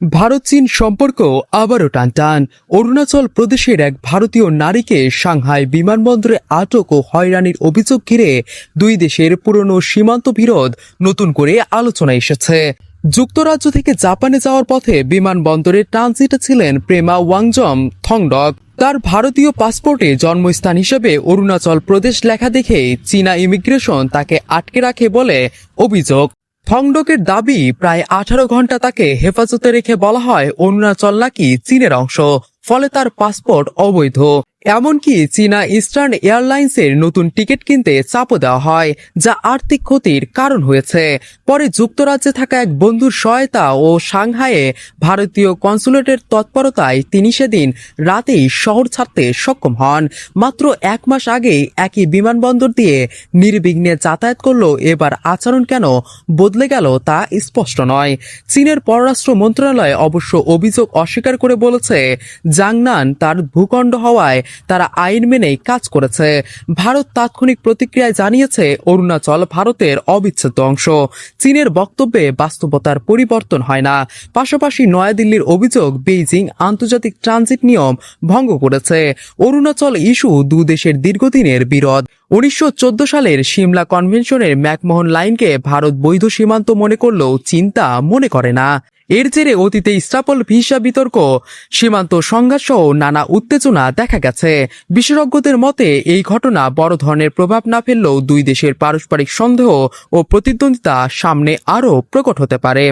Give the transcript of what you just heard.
ভারত চীন সম্পর্ক আবারও টানটান। অরুণাচল প্রদেশের এক ভারতীয় নারীকে সাংহাই বিমানবন্দরে আটক ও হয়রানির অভিযোগ ঘিরে দুই দেশের পুরনো সীমান্ত বিরোধ নতুন করে আলোচনা এসেছে। যুক্তরাজ্য থেকে জাপানে যাওয়ার পথে বিমানবন্দরে ট্রানজিটে ছিলেন প্রেমা ওয়াংজম থংডক। তার ভারতীয় পাসপোর্টে জন্মস্থান হিসেবে অরুণাচল প্রদেশ লেখা দেখে চীনা ইমিগ্রেশন তাকে আটকে রাখে বলে অভিযোগ। ফংডকের দাবি, প্রায় আঠারো ঘণ্টা তাকে হেফাজতে রেখে বলা হয় অরুণাচল নাকি চীনের অংশ, ফলে তার পাসপোর্ট অবৈধ। এমনকি চীনা ইস্টার্ন এয়ারলাইন্সের নতুন টিকিট কিনতে চাপও দেওয়া হয়, যা আর্থিক ক্ষতির কারণ হয়েছে। পরে যুক্তরাজ্যে থাকা এক বন্ধুর সহায়তা ও সাংহাইয়ে ভারতীয় কনসুলেটের তৎপরতায় তিনি সেদিন রাতেই শহর ছাড়তে সক্ষম হন। মাত্র এক মাস আগেই একই বিমানবন্দর দিয়ে নির্বিঘ্নে যাতায়াত করল, এবার আচরণ কেন বদলে গেল তা স্পষ্ট নয়। চীনের পররাষ্ট্র মন্ত্রণালয় অবশ্য অভিযোগ অস্বীকার করে বলেছে, জাংনান তার ভূখণ্ড হওয়ায় তারা আইন মেনেই কাজ করেছে। ভারত তাৎক্ষণিক প্রতিক্রিয়ায় জানিয়েছে, অরুণাচল ভারতের অবিচ্ছেদ্য অংশ। চীনের বক্তব্যে বাস্তবতার পরিবর্তন হয় না। পাশাপাশি নয়াদিল্লির অভিযোগ, বেইজিং আন্তর্জাতিক ট্রানজিট নিয়ম ভঙ্গ করেছে। অরুণাচল ইস্যু দু দেশের দীর্ঘদিনের বিরোধ। উনিশশো চোদ্দ সালের সিমলা কনভেনশনের ম্যাকমোহন লাইনকে ভারত বৈধ সীমান্ত মনে করলেও চিন্তা মনে করে না। এর জেরে অতীতে ইস্টাপল ভিসা বিতর্ক, সীমান্ত সংঘাত সহ নানা উত্তেজনা দেখা গেছে। বিশেষজ্ঞদের মতে, এই ঘটনা বড় ধরনের প্রভাব না ফেললেও দুই দেশের পারস্পরিক সন্দেহ ও প্রতিদ্বন্দ্বিতা সামনে আরও প্রকট হতে পারে।